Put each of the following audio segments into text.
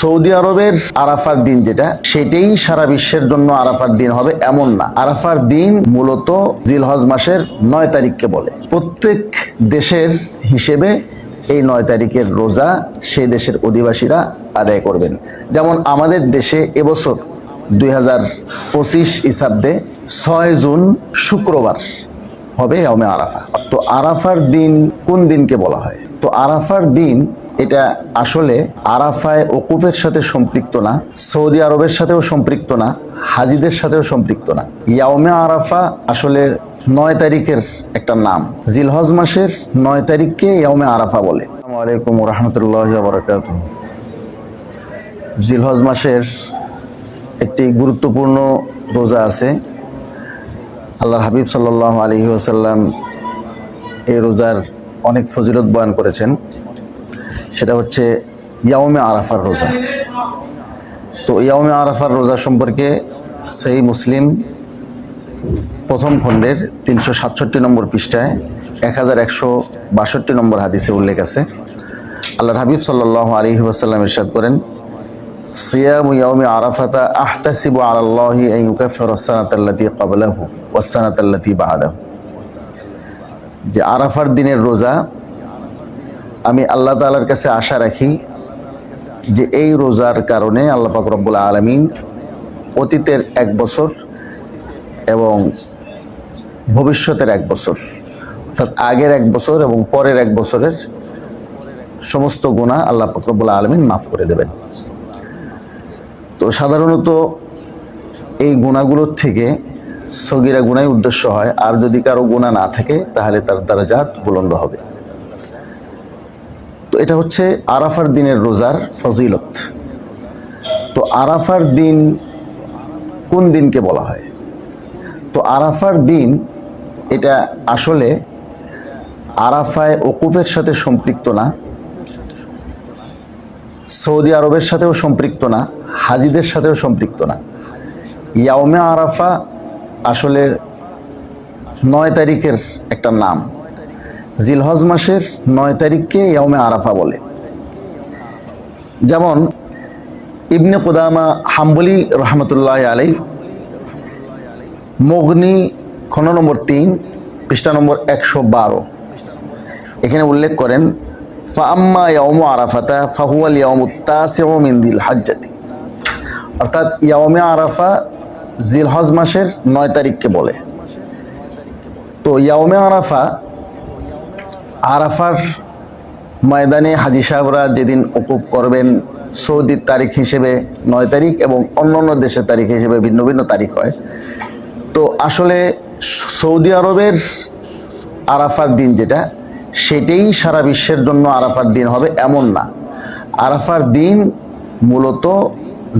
Saudi আরবের আরাফার দিন যেটা, সেটাই সারা বিশ্বের জন্য আরাফার দিন হবে এমন না। আরাফার দিন মূলত জিলহজ মাসের নয় তারিখকে বলে। প্রত্যেক দেশের হিসেবে এই নয় তারিখের রোজা সেই দেশের অধিবাসীরা আদায় করবেন। যেমন আমাদের দেশে এবছর দুই হাজার পঁচিশ ইসাব্দে ছয় জুন শুক্রবার হবে ইয়ামে আরাফা। তো আরাফার দিন কোন দিনকে বলা হয়? তো আরাফার দিন এটা আসলে আরাফায় ওকুফের সাথে সম্পৃক্ত না, সৌদি আরবের সাথেও সম্পৃক্ত না, হাজিদের সাথেও সম্পৃক্ত না। ইয়ামে আরাফা আসলে নয় তারিখের একটা নাম। জিলহজ মাসের নয় তারিখকে ইয়ামে আরাফা বলে। আলাইকুম রহমতুল্লাহ বরকাত জিলহজ মাসের একটি গুরুত্বপূর্ণ রোজা আছে। আল্লাহ হাবিব সাল্লাহ আলহি আসাল্লাম এই রোজার অনেক ফজিলত বয়ান করেছেন। সেটা হচ্ছে ইয়াউমে আরাফার রোজা। তো ইয়াউমে আরাফার রোজা সম্পর্কে সেই মুসলিম প্রথম খণ্ডের তিনশো সাতষট্টি নম্বর পৃষ্ঠায় এক হাজার একশো বাষট্টি নম্বর হাদিসে উল্লেখ আছে। আল্লাহ হাবিব সাল্লাহ আলহি আসাল্লাম ইরশাদ করেন, সিয়াম আরাফাতা আহতাসিবু আলাল্লাহি আন ইউকাফিরা যে আরাফার দিনের রোজা আমি আল্লাহ তাআলার কাছে আশা রাখি যে এই রোজার কারণে আল্লাহ পাক রব্বুল আলামিন অতীতের এক বছর এবং ভবিষ্যতের এক বছর, অর্থাৎ আগের এক বছর এবং পরের এক বছরের সমস্ত গুণা আল্লাহ পাক রব্বুল আলামিন মাফ করে দেবেন। তো সাধারণত এই গুণাগুলোর থেকে সগিরা গুণাই উদ্দেশ্য হয়, আর যদি কারও গুণা না থাকে তাহলে তার দ্বারা জাত বুলন্দ হবে। তো এটা হচ্ছে আরাফার দিনের রোজার ফজিলত। তো আরাফার দিন কোন দিনকে বলা হয়? তো আরাফার দিন এটা আসলে আরাফায় ওকুফের সাথে সম্পৃক্ত না, সৌদি আরবের সাথেও সম্পৃক্ত না, হাজিদের সাথেও সম্পৃক্ত না। ইয়াউমে আরাফা আসলে নয় তারিখের একটা নাম। জিলহজ মাসের নয় তারিখকে ইয়াউমে আরাফা বলে। যেমন ইবনে কুদামা হাম্বলি রহমতুল্লাহ আলাই মগ্নি খন নম্বর তিন, পৃষ্ঠা নম্বর একশো বারো। এখানে উল্লেখ করেন ফাম্মা ইয়াউম আরাফাতা ফাহুয়াল ইয়াউম তাসিউ মিন দিল হাজ্জাতি অর্থাৎ ইয়াউমে আরাফা জিলহজ মাসের নয় তারিখকে বলে। তো ইয়াউমে আরাফা আরাফার ময়দানে হাজি সাহেবরা যেদিন উকুপ করবেন, সৌদির তারিখ হিসেবে নয় তারিখ এবং অন্য অন্য দেশের তারিখ হিসেবে ভিন্ন ভিন্ন তারিখ হয়। তো আসলে সৌদি আরবের আরাফার দিন যেটা, সেটাই সারা বিশ্বের জন্য আরাফার দিন হবে, এমন না। আরাফার দিন মূলত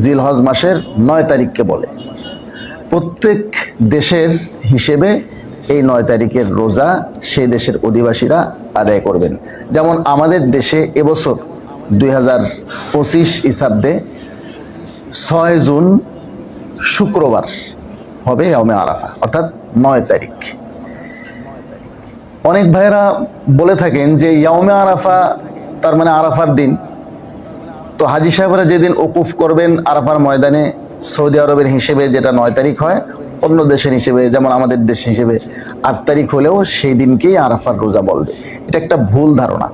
জিলহজ মাসের নয় তারিখকে বলে। প্রত্যেক দেশের হিসেবে এই নয় তারিখের রোজা সেই দেশের অধিবাসীরা আদায় করবেন। যেমন আমাদের দেশে এবছর দুই হাজার পঁচিশ ইসাব্দে ছয় জুন শুক্রবার হবে ইয়ামে আরাফা, অর্থাৎ নয় তারিখ। অনেক ভাইয়েরা বলে থাকেন যে ইয়ামে আরাফা তার মানে আরাফার দিন। তো হাজি সাহেবরা যেদিন ওকুফ করবেন আরাফার ময়দানে সৌদি আরবের হিসেবে যেটা নয় তারিখ হয় অন্য দেশের হিসেবে, যেমন আমাদের দেশ হিসেবে আট তারিখ হলেও সেই দিনকেই আরাফার রোজা বলবে। এটা একটা ভুল ধারণা।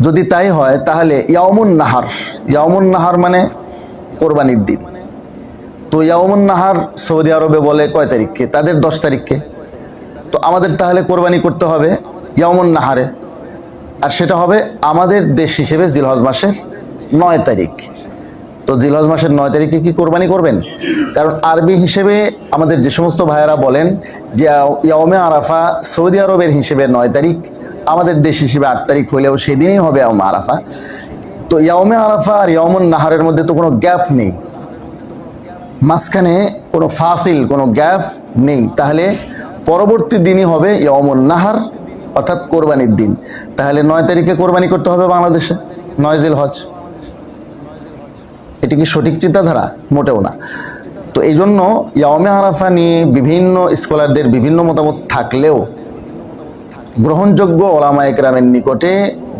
যদি তাই হয়, তাহলে ইয়ামুন নাহার ইয়ামুন নাহার মানে কোরবানির দিন। তো ইয়ামুন নাহার সৌদি আরবে বলে কয় তারিখকে? তাদের দশ তারিখকে। তো আমাদের তাহলে কোরবানি করতে হবে ইয়ামুন নাহারে। আর সেটা হবে আমাদের দেশ হিসেবে জিলহজ মাসের নয় তারিখ। তো জিলহজ মাসের নয় তারিখে কি কোরবানি করবেন? কারণ আরবি হিসেবে আমাদের যে সমস্ত ভাইয়েরা বলেন যে ইয়ামে আরাফা সৌদি আরবের হিসেবে নয় তারিখ, আমাদের দেশ হিসেবে আট তারিখ হলেও সেদিনই হবে ইয়ামে আরাফা। তো ইয়ামে আরাফা আর ইয়ামুন নাহারের মধ্যে তো কোনো গ্যাপ নেই। মাঝখানে কোনো ফাসিল, কোনো গ্যাপ নেই। তাহলে পরবর্তী দিনই হবে ইয়মুন নাহার, অর্থাৎ কোরবানির দিন। তাহলে নয় তারিখে কোরবানি করতে হবে বাংলাদেশে, নয় জিল হজ এটি কি সঠিক চিন্তাধারা? মোটেও না। তো এই জন্য ইয়ামে আরাফা নিয়ে বিভিন্ন স্কলারদের বিভিন্ন মতামত থাকলেও গ্রহণযোগ্য ওলামা একরামের নিকটে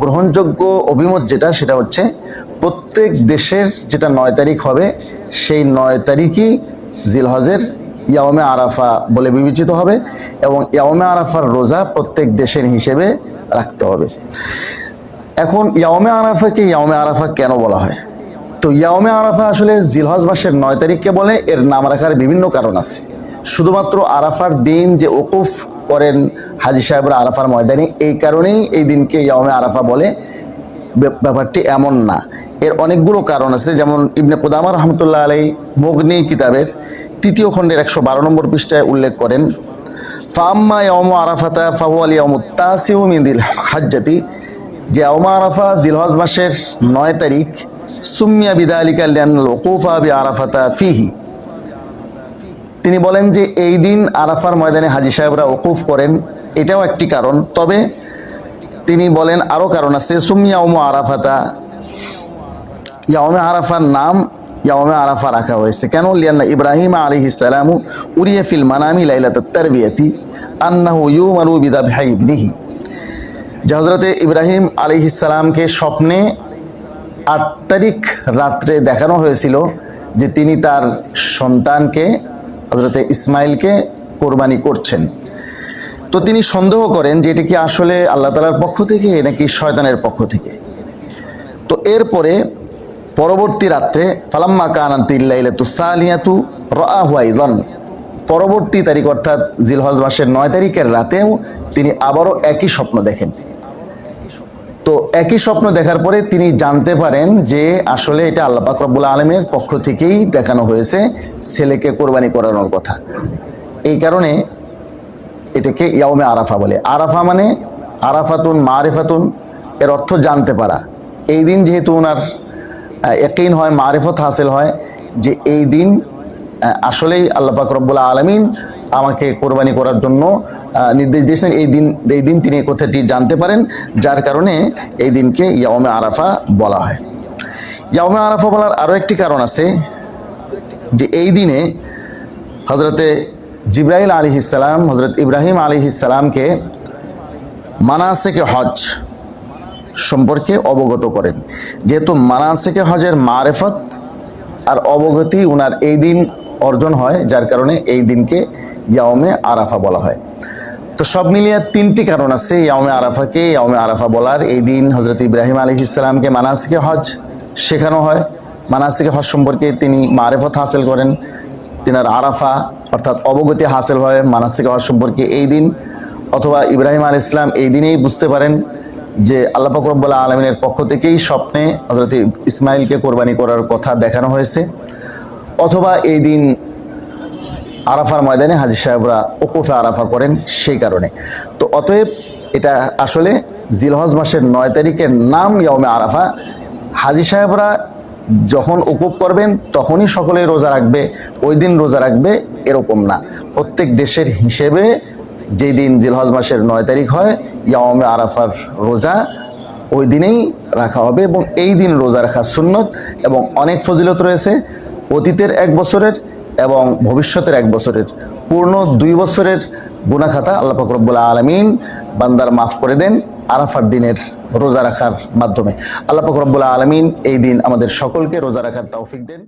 গ্রহণযোগ্য অভিমত যেটা, সেটা হচ্ছে প্রত্যেক দেশের যেটা নয় তারিখ হবে, সেই নয় তারিখই জিলহজের ইয়াওমে আরাফা বলে বিবেচিত হবে এবং ইয়াওমে আরাফার রোজা প্রত্যেক দেশের হিসেবে রাখতে হবে। এখন ইয়াওমে আরাফাকে ইয়াওমে আরাফা কেন বলা হয়? তো ইয়াওমে আরাফা আসলে জিলহজ মাসের নয় তারিখকে বলে, এর নাম রাখার বিভিন্ন কারণ আছে। শুধুমাত্র আরাফার দিন যে ওকুফ করেন হাজি সাহেবরা আরাফার ময়দানে, এই কারণেই এই দিনকে ইয়াওমে আরাফা বলে। ব্যাপারটি এমন না। এর অনেকগুলো কারণ আছে, যেমন ইবনে কুদামা রহমতুল্লাহ আলাই মগ্নি কিতাবের তৃতীয় খণ্ডের একশো বারো নম্বর পৃষ্ঠায় উল্লেখ করেন ফাম্মা ইয়ম আরাফাতা ফাহুয়াল ইয়ম তাসিউ মিদিল হাজ্জাতি যে ইয়ম আরাফা জিলহজ মাসের নয় তারিখ সুমিয়া বিদালিকা কাল্যাণ ওকুফা বি আরাফাতা ফিহি। তিনি বলেন যে এই দিন আরাফার ময়দানে হাজি সাহেবরা ওকুফ করেন, এটাও একটি কারণ। তবে তিনি বলেন আরও কারণ আছে সুমিয়া ওম আরাফাতা ইয়াওমে আরাফার নাম ইয়াওমে আরাফা রাখা হয়েছে। কেন? লিয়ান্না ইব্রাহিম আলী ইসালামু উরিয়া ফিল মানামি লাইলাত তারবিয়াতি আন্নাহু ইউমারু বিদাবহাই ইবনিহি। যে হজরতে ইব্রাহিম আলী ইসালামকে স্বপ্নে আট তারিখ রাত্রে দেখানো হয়েছিল যে তিনি তার সন্তানকে হজরতে ইসমাইলকে কোরবানি করছেন। তো তিনি সন্দেহ করেন যে এটা কি আসলে আল্লাহ তালার পক্ষ থেকে নাকি শয়তানের পক্ষ থেকে। তো এরপরে পরবর্তী রাত্রে, ফালাম্মা কানান্তিল্লাইলাতু সালিয়াতু রাহুয়াইদন পরবর্তী তারিখ অর্থাৎ জিলহজ মাসের নয় তারিখের রাতেও তিনি আবারও একই স্বপ্ন দেখেন। তো একই স্বপ্ন দেখার পরে তিনি জানতে পারেন যে আসলে এটা আল্লাহ রব্বুল আলমের পক্ষ থেকেই দেখানো হয়েছে ছেলেকে কোরবানি করানোর কথা। এই কারণে এটাকে ইয়াউমে আরাফা বলে। আরাফা মানে আরাফাতুন মারেফাতুন, এর অর্থ জানতে পারা। এই দিন যেহেতু ওনার একইন হয়, মারেফত হাসিল হয় যে এই দিন আসলেই আল্লাহ পাক রব্বুল আলমিন আমাকে কোরবানি করার জন্য নির্দেশ দিয়েছেন। এই দিন এই দিন তিনি কথাটি জানতে পারেন, যার কারণে এই দিনকে ইয়াউমে আরাফা বলা হয়। ইয়াউমে আরাফা বলার আরও একটি কারণ আছে, যে এই দিনে হজরতে জিব্রাইল আলী ইসালাম হজরত ইব্রাহিম আলী ইসালামকে মানাসেকে হজ সম্পর্কে অবগত করেন। যেহেতু মানাসেকে হজের মারেফত আর অবগতি ওনার এই দিন অর্জন হয়, যার কারণে এই দিনকে ইয়াওমে আরাফা বলা হয়। তো সব মিলিয়ে তিনটি কারণ আছে ইয়াওমে আরাফাকে। ইয়াওমে আরাফা বলার এই দিন হজরত ইব্রাহিম আলী ইসলামকে মানাসিকে হজ শেখানো হয়। মানাসিকে হজ সম্পর্কে তিনি মারেফত হাসিল করেন। তিনার আরাফা অর্থাৎ অবগতি হাসিল হয় মানাসিক হজ সম্পর্কে এই দিন। অথবা ইব্রাহিম আল ইসলাম এই দিনেই বুঝতে পারেন যে আল্লাহ ফকরবুল্লাহ আলমিনের পক্ষ থেকেই স্বপ্নে হজরত ইসমাইলকে কোরবানি করার কথা দেখানো হয়েছে। অথবা এই দিন আরাফার ময়দানে হাজির সাহেবরা ওকুফে আরাফা করেন সেই কারণে। তো অতএব এটা আসলে জিলহজ মাসের নয় তারিখের নাম ইয়মে আরাফা। হাজি সাহেবরা যখন উকুপ করবেন তখনই সকলে রোজা রাখবে, ওই দিন রোজা রাখবে এরকম না। প্রত্যেক দেশের হিসেবে যেই দিন জিলহজ মাসের নয় তারিখ হয় ইয়ামে আরাফার রোজা ওই দিনেই রাখা হবে এবং এই দিন রোজা রাখা সুন্নত এবং অনেক ফজিলত রয়েছে। অতীতের এক বছরের এবং ভবিষ্যতের এক বছরের। পূর্ণ দুই বছরের গুনাখাতা আল্লাহ ফকরবুল্লা আলমিন বান্দার মাফ করে দেন আরাফার দিনের রোজা রাখার মাধ্যমে। আল্লাহ ফকরবুল্লা আলমিন এই দিন আমাদের সকলকে রোজা রাখার তৌফিক দেন।